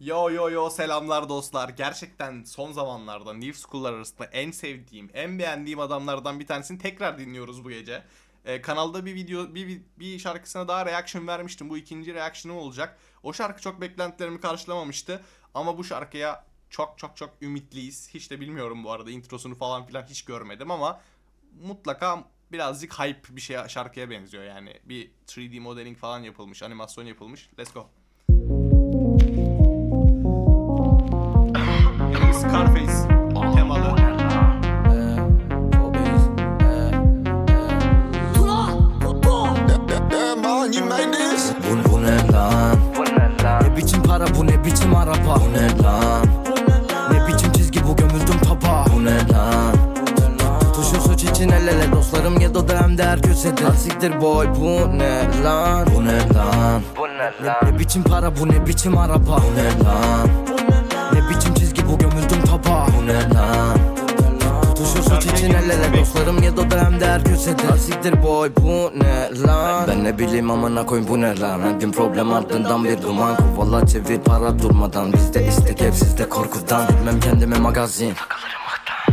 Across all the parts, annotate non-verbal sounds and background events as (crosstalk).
Yo yo yo selamlar dostlar. Gerçekten son zamanlarda New School'lar arasında en sevdiğim, en beğendiğim adamlardan bir tanesini tekrar dinliyoruz bu gece. Ee, kanalda bir video, bir, bir, şarkısına daha reaction vermiştim. Bu ikinci reaction'ım olacak. O şarkı çok beklentilerimi karşılamamıştı. Ama bu şarkıya çok çok çok ümitliyiz. Hiç de bilmiyorum bu arada introsunu falan filan hiç görmedim ama mutlaka birazcık hype bir şey şarkıya benziyor yani. Bir 3D modeling falan yapılmış, animasyon yapılmış. Let's go. Dostlarım ya da hem de her kösede Lan Siktir boy bu ne lan? Bu ne lan? Ne, ne biçim para bu ne biçim araba Bu ne lan? Ne biçim çizgi bu gömüldüm topa Bu ne lan? Tutuşun suç için el ele dostlarım ya da hem de her kösede Lan Siktir boy bu ne lan? Ben ne bileyim amına koyayım bu ne lan? Her gün problem ardından bir duman Kovala çevir para durmadan Bizde istek hep sizde korkudan Bilmem kendime magazin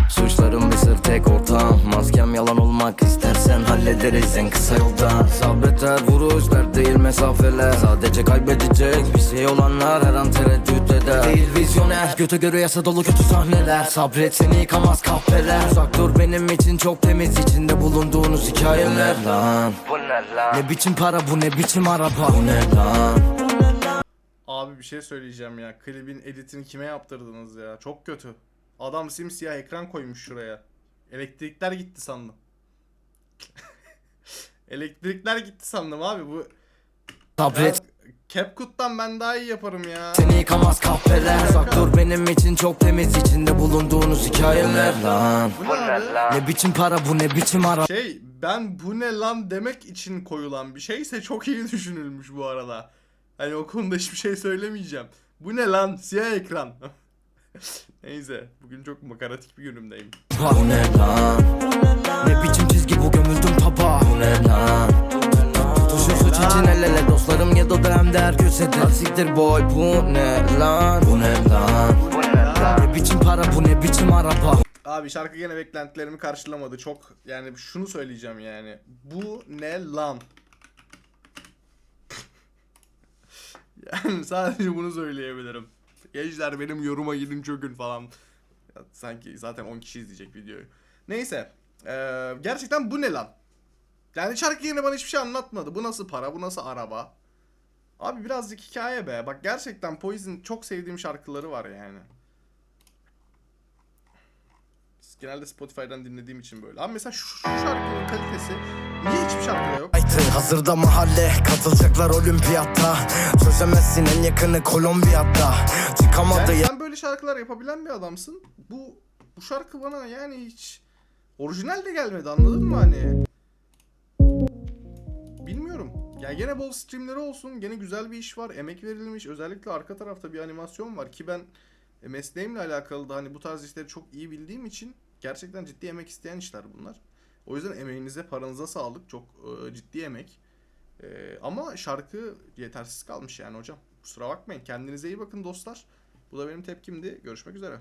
Suçlarım bir sır tek ortağım. Maskem yalan olmak istersen hallederiz en kısa yolda. Sabret her vuruşlar değil mesafeler Sadece kaybedecek bir şey olanlar her an tereddüt eder. Değil vizyoner göte göre yasa dolu kötü sahneler. Sabret seni yıkamaz kahveler Uzak dur benim için çok temiz. İçinde bulunduğunuz hikayeler. Lan? Ne biçim para bu ne biçim araba? Bu ne lan? Abi bir şey söyleyeceğim ya. Klibin editini kime yaptırdınız ya? Çok kötü. Adam simsiyah ekran koymuş şuraya. Elektrikler gitti sandım. (laughs) Elektrikler gitti sandım abi bu. Sabret Ya, CapCut'tan ben daha iyi yaparım ya. Seni yıkamaz kahveler Uzak dur benim için çok temiz içinde bulunduğunuz hikayeler lan Bu ne abi? Ne biçim para bu ne biçim araba Şey ben bu ne lan demek için koyulan bir şeyse çok iyi düşünülmüş bu arada. Hani o konuda hiçbir şey söylemeyeceğim. Bu ne lan siyah ekran. (laughs) Neyse bugün çok makaratik bir günümdeyim. Bu ne lan Ne biçim çizgi bu gömüldüm topa Bu ne lan Tutuşun suç için el ele dostlarım ya da hem de her kösede Lan Siktir boy bu ne lan Bu ne lan Ne biçim para bu ne biçim araba Abi şarkı gene beklentilerimi karşılamadı. Çok yani şunu söyleyeceğim yani. Bu ne lan? (laughs) yani sadece bunu söyleyebilirim. Gençler benim yoruma gidin çökün falan. Sanki zaten 10 kişi izleyecek videoyu. Neyse. Eee, gerçekten bu ne lan? Yani şarkı yine bana hiçbir şey anlatmadı. Bu nasıl para? Bu nasıl araba? Abi birazcık hikaye be. Bak gerçekten Poison çok sevdiğim şarkıları var yani. Genelde Spotify'dan dinlediğim için böyle. Ama mesela şu, şu şarkının kalitesi niye hiçbir şarkıda yok? Haydi hazırda mahalle katılacaklar olimpiyatta Çözemezsin en yakını Kolombiya'da Çıkamadı Yani sen böyle şarkılar yapabilen bir adamsın. Bu bu şarkı bana yani hiç orijinal de gelmedi anladın mı hani? Bilmiyorum. Ya gene bol streamleri olsun. Gene güzel bir iş var. Emek verilmiş. Özellikle arka tarafta bir animasyon var ki ben mesleğimle alakalı da hani bu tarz işleri çok iyi bildiğim için gerçekten ciddi emek isteyen işler bunlar. O yüzden emeğinize, paranıza sağlık. Çok e, ciddi emek. E, ama şarkı yetersiz kalmış yani hocam. Kusura bakmayın. Kendinize iyi bakın dostlar. Bu da benim tepkimdi. Görüşmek üzere.